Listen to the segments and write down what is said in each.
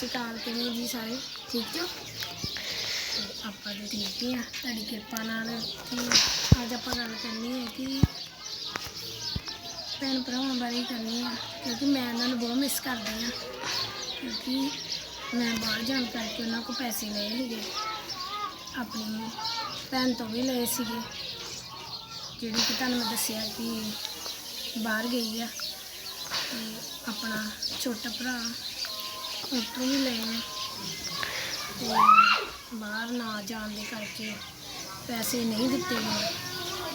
ਸ਼੍ਰੀ ਅਕਾਲ ਕਿਵੇਂ ਜੀ ਸਾਰੇ, ਠੀਕ ਹੋ ਆਪਾਂ ਵੀ ਠੀਕ ਹੀ ਆ, ਤੁਹਾਡੀ ਕਿਰਪਾ ਨਾਲ ਕਿ ਅੱਜ ਆਪਾਂ ਗੱਲ ਕਰਨੀ ਹੈ ਕਿ ਭੈਣ ਭਰਾਵਾਂ ਬਾਰੇ ਕਰਨੀ ਆ, ਕਿਉਂਕਿ ਮੈਂ ਉਹਨਾਂ ਨੂੰ ਬਹੁਤ ਮਿਸ ਕਰਦੀ ਆ, ਕਿਉਂਕਿ ਮੈਂ ਬਾਹਰ ਜਾਣ ਕਰਕੇ ਉਹਨਾਂ ਕੋਲ ਪੈਸੇ ਲਏ ਸੀਗੇ, ਆਪਣੀ ਭੈਣ ਤੋਂ ਵੀ ਲਏ ਸੀਗੇ, ਜਿਹੜੀ ਕਿ ਤੁਹਾਨੂੰ ਮੈਂ ਦੱਸਿਆ ਕਿ ਬਾਹਰ ਗਈ ਆ, ਤੇ ਆਪਣਾ ਛੋਟਾ ਭਰਾ ਉੱਥੋਂ ਵੀ ਲਏ ਨੇ। ਤੇ ਬਾਹਰ ਨਾ ਜਾਣ ਦੇ ਕਰਕੇ ਪੈਸੇ ਨਹੀਂ ਦਿੱਤੇ ਗਏ।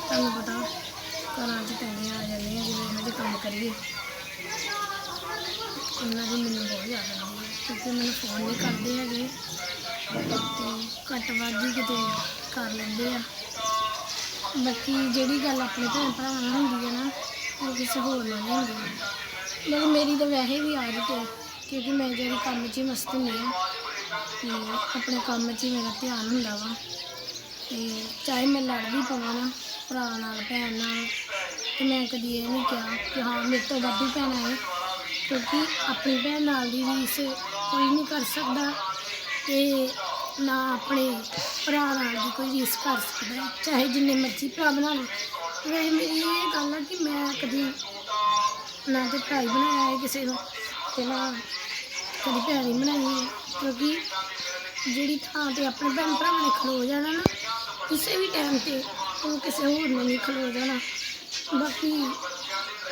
ਤੁਹਾਨੂੰ ਪਤਾ ਘਰਾਂ 'ਚ ਤੰਗੀਆਂ ਆ ਜਾਂਦੀਆਂ ਜਿਵੇਂ ਇਹੋ ਦੇ ਕੰਮ ਕਰੀਏ। ਉਹਨਾਂ ਦੀ ਮੈਨੂੰ ਬਹੁਤ ਯਾਦ ਆਉਂਦੀ ਹੈ ਕਿਉਂਕਿ ਮੈਨੂੰ ਫੋਨ ਨਹੀਂ ਕਰਦੇ ਹੈਗੇ। ਤੇ ਘੱਟ ਵੱਧ ਹੀ ਕਿਤੇ ਕਰ ਲੈਂਦੇ ਆ। ਬਾਕੀ ਜਿਹੜੀ ਗੱਲ ਆਪਣੇ ਭੈਣ ਭਰਾਵਾਂ ਨਾਲ ਹੁੰਦੀ ਹੈ ਨਾ, ਉਹ ਕਿਸੇ ਹੋਰ ਨਾਲ ਨਹੀਂ ਹੁੰਦੀ। ਮਗਰ ਮੇਰੀ ਤਾਂ ਵੈਸੇ ਵੀ ਆਦਤ ਹੈ ਕਿਉਂਕਿ ਮੈਂ ਜਿਹੜੀ ਕੰਮ 'ਚ ਹੀ ਮਸਤ ਹੁੰਦੀ ਹਾਂ, ਤੇ ਆਪਣੇ ਕੰਮ 'ਚ ਹੀ ਮੇਰਾ ਧਿਆਨ ਹੁੰਦਾ ਵਾ। ਤੇ ਚਾਹੇ ਮੈਂ ਲੜ ਵੀ ਪਵਾਂ ਨਾ, ਭਰਾ ਨਾਲ, ਭੈਣ ਨਾਲ, ਤੇ ਮੈਂ ਕਦੀ ਇਹ ਨਹੀਂ ਕਿਹਾ ਕਿ ਹਾਂ, ਮੇਰੇ ਤੋਂ ਵੱਡੀ ਭੈਣ ਹੈ ਕਿਉਂਕਿ ਆਪਣੀ ਭੈਣ ਨਾਲ ਦੀ ਰੀਸ ਕੋਈ ਨਹੀਂ ਕਰ ਸਕਦਾ, ਤੇ ਨਾ ਆਪਣੇ ਭਰਾ ਨਾਲ ਦੀ ਕੋਈ ਰੀਸ ਕਰ ਸਕਦਾ, ਚਾਹੇ ਜਿੰਨੇ ਮਰਜ਼ੀ ਭਰਾ ਬਣਾ ਲਓ। ਵੇ ਮੇਰੀ ਇਹ ਗੱਲ ਆ ਕਿ ਮੈਂ ਕਦੀ ਨਾ ਤੇ ਭਾਈ ਬਣਾਇਆ ਹੈ ਕਿਸੇ ਨੂੰ। ਤੇ ਨਾ ਕਦੀ ਭੈਣ ਹੀ ਬਣਾਈ ਕਿਉਂਕਿ ਜਿਹੜੀ ਥਾਂ ਤੇ ਆਪਣੇ ਭੈਣ ਭਰਾਵਾਂ ਨੇ ਖਲੋ ਜਾਣਾ ਨਾ ਕਿਸੇ ਵੀ ਟਾਈਮ ਤੇ ਉਹ ਕਿਸੇ ਹੋਰ ਨੇ ਨਹੀਂ ਖਲੋ ਜਾਣਾ। ਬਾਕੀ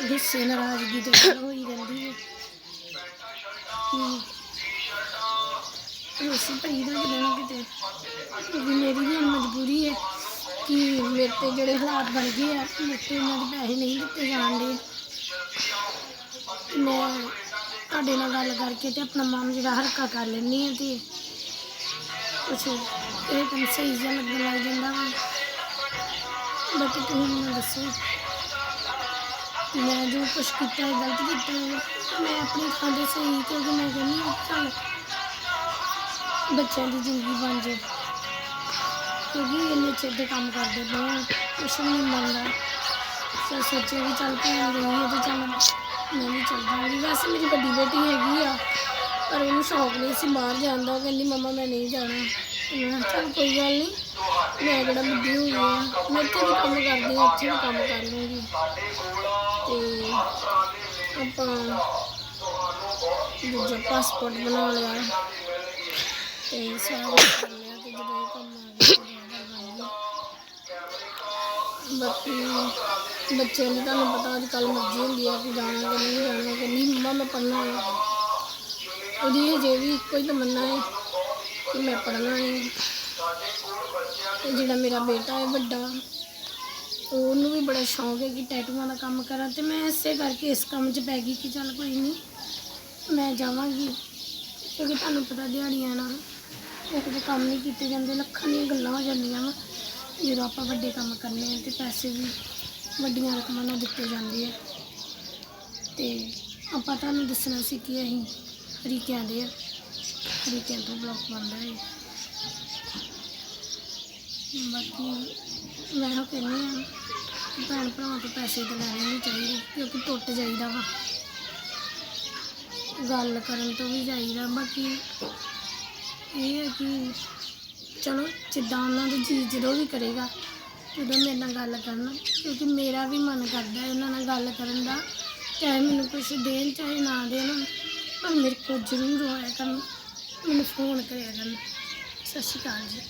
ਗੁੱਸੇ ਨਾਰਾਜ਼ਗੀ ਤੇ ਗੱਲ ਹੋਈ ਰਹਿੰਦੀ ਹੈ। ਕਿ ਭਰੀ ਦਾ ਕਿਤੇ ਕਿਤੇ। ਕਿਉਂਕਿ ਮੇਰੀ ਵੀ ਮਜਬੂਰੀ ਹੈ ਕਿ ਮੇਰੇ ਤੇ ਜਿਹੜੇ ਹਾਲਾਤ ਬਣ ਗਏ ਆ, ਮੇਰੇ ਤੇ ਇਹਨਾਂ ਦੇ ਪੈਸੇ ਨਹੀਂ ਦਿੱਤੇ ਜਾਣਦੇ। ਮੈਂ ਤੁਹਾਡੇ ਨਾਲ ਗੱਲ ਕਰਕੇ ਤੇ ਆਪਣਾ ਮਨ ਜਿਹੜਾ ਹਲਕਾ ਕਰ ਲੈਂਦੀ ਹਾਂ ਤੇ ਕੁਛ ਇਹ ਕੰਮ ਸਹੀ ਜਿਹਾ ਲੱਗਣ ਲੱਗ ਜਾਂਦਾ ਵਾ। ਬਾਕੀ ਤੁਸੀਂ ਮੈਨੂੰ ਦੱਸੋ ਮੈਂ ਜੋ ਕੁਛ ਕੀਤਾ ਹੈ ਗਲਤ ਕੀਤਾ ਹੈ। ਮੈਂ ਆਪਣੀ ਥਾਂ ਤੇ ਸਹੀ ਕਿਉਂਕਿ ਮੈਂ ਕਹਿੰਦੀ ਹਾਂ ਚੱਲ ਬੱਚਿਆਂ ਦੀ ਜ਼ਿੰਦਗੀ ਬਣ ਜੇ ਕਿਉਂਕਿ ਇੰਨੇ ਚਿਰ ਦੇ ਕੰਮ ਕਰਦੇ ਪਏ ਹਾਂ ਕੁਛ ਵੀ ਨਹੀਂ ਮੰਨਦਾ ਸੋ ਸੋਚਿਆ ਵੀ ਚੱਲ ਭੈਣ ਗਈ ਹੈ ਤੇ ਚੱਲ ਮੈਂ ਵੀ ਵੈਸੇ ਮੇਰੀ ਵੱਡੀ ਬੇਟੀ ਹੈਗੀ ਆ, ਪਰ ਉਹਨੂੰ ਸ਼ੌਕ ਨਹੀਂ ਸੀ ਬਾਹਰ ਜਾਣ ਦਾ। ਉਹ ਕਹਿੰਦੀ, ਮੰਮਾ, ਮੈਂ ਨਹੀਂ ਜਾਣਾ। ਤੇ ਮੈਂ ਕਿਹਾ ਕੋਈ ਗੱਲ ਨਹੀਂ। ਮੈਂ ਕਿਹੜਾ ਬੁੱਢੀ ਹੋਈ ਆ। ਮੈਂ ਇੱਥੇ ਵੀ ਕੰਮ ਕਰਦੀ ਹਾਂ ਇੱਥੇ ਵੀ ਕੰਮ ਕਰ ਲੂੰਗੀ। ਤੇ ਆਪਾਂ ਦੂਜਾ ਪਾਸਪੋਰਟ ਬਣਾ ਲਿਆ। ਤੇ ਸਾਰਾ ਕੁਝ ਕਰ ਲਿਆ ਤੇ ਜਦੋਂ ਇਹ ਕੰਮ ਆ ਗਿਆ ਬਾਕੀ ਬੱਚਿਆਂ ਦੀ ਤੁਹਾਨੂੰ ਪਤਾ, ਅੱਜ ਕੱਲ੍ਹ ਮਰਜ਼ੀ ਹੁੰਦੀ ਆ ਕਿ ਜਾਣਾ ਕਿ ਨਹੀਂ ਜਾਣਾ। ਮੈਂ ਪੜ੍ਹਨਾ ਹੈ। ਉਹਦੀ ਹਜੇ ਵੀ ਇੱਕੋ ਹੀ ਤਮੰਨਾ ਹੈ ਕਿ ਮੈਂ ਪੜ੍ਹਨਾ ਹੈ। ਤੇ ਜਿਹੜਾ ਮੇਰਾ ਬੇਟਾ ਹੈ ਵੱਡਾ, ਉਹਨੂੰ ਵੀ ਬੜਾ ਸ਼ੌਂਕ ਹੈ ਕਿ ਟੈਟੂਆਂ ਦਾ ਕੰਮ ਕਰਾਂ ਤੇ ਮੈਂ ਇਸੇ ਕਰਕੇ ਇਸ ਕੰਮ 'ਚ ਪੈ ਗਈ ਕਿ ਚੱਲ ਕੋਈ ਨਹੀਂ, ਮੈਂ ਜਾਵਾਂਗੀ। ਕਿਉਂਕਿ ਤੁਹਾਨੂੰ ਪਤਾ ਦਿਹਾੜੀਆਂ ਨਾਲ ਇੱਕ ਤਾਂ ਕੰਮ ਨਹੀਂ ਕੀਤੇ ਜਾਂਦੇ, ਲੱਖਾਂ ਦੀਆਂ ਗੱਲਾਂ ਹੋ ਜਾਂਦੀਆਂ ਵਾ, ਜਦੋਂ ਆਪਾਂ ਵੱਡੇ ਕੰਮ ਕਰਨੇ ਆ ਤੇ ਪੈਸੇ ਵੀ ਵੱਡੀਆਂ ਰਕਮਾਂ ਨਾਲ ਦਿੱਤੇ ਜਾਂਦੇ ਆ। ਤੇ ਆਪਾਂ ਤੁਹਾਨੂੰ ਦੱਸਣਾ ਸੀ ਕਿ ਅਸੀਂ ਹਰੀਕਿਆਂ ਦੇ ਆ। ਹਰੀਕਿਆਂ ਤੋਂ ਬਲੌਕ ਬਣਦਾ ਹੈ ਬਾਕੀ ਮੈਂ ਉਹ ਕਹਿੰਦੀ ਆ ਭੈਣ ਭਰਾਵਾਂ ਤੋਂ ਪੈਸੇ ਤਾਂ ਲੈਣੇ ਨਹੀਂ ਚਾਹੀਦੇ, ਕਿਉਂਕਿ ਟੁੱਟ ਜਾਈਦਾ ਵਾ। ਗੱਲ ਕਰਨ ਤੋਂ ਵੀ ਜਾਈਦਾ, ਬਾਕੀ ਇਹ ਹੈ ਕਿ ਚਲੋ, ਜਿੱਦਾਂ ਉਹਨਾਂ ਦੀ ਜੀ ਜਦੋਂ ਵੀ ਕਰੇਗਾ, ਉਦੋਂ ਮੇਰੇ ਨਾਲ ਗੱਲ ਕਰਨ, ਕਿਉਂਕਿ ਮੇਰਾ ਵੀ ਮਨ ਕਰਦਾ ਹੈ ਉਹਨਾਂ ਨਾਲ ਗੱਲ ਕਰਨ ਦਾ। ਚਾਹੇ ਮੈਨੂੰ ਕੁਛ ਦੇਣ, ਚਾਹੇ ਨਾ ਦੇਣ, ਪਰ ਮੇਰੇ ਕੋਲ ਜ਼ਰੂਰ ਹੋਇਆ ਕਰਨ। ਮੈਨੂੰ ਫੋਨ ਕਰਿਆ ਕਰਨ। ਸਤਿ ਸ਼੍ਰੀ ਅਕਾਲ ਜੀ।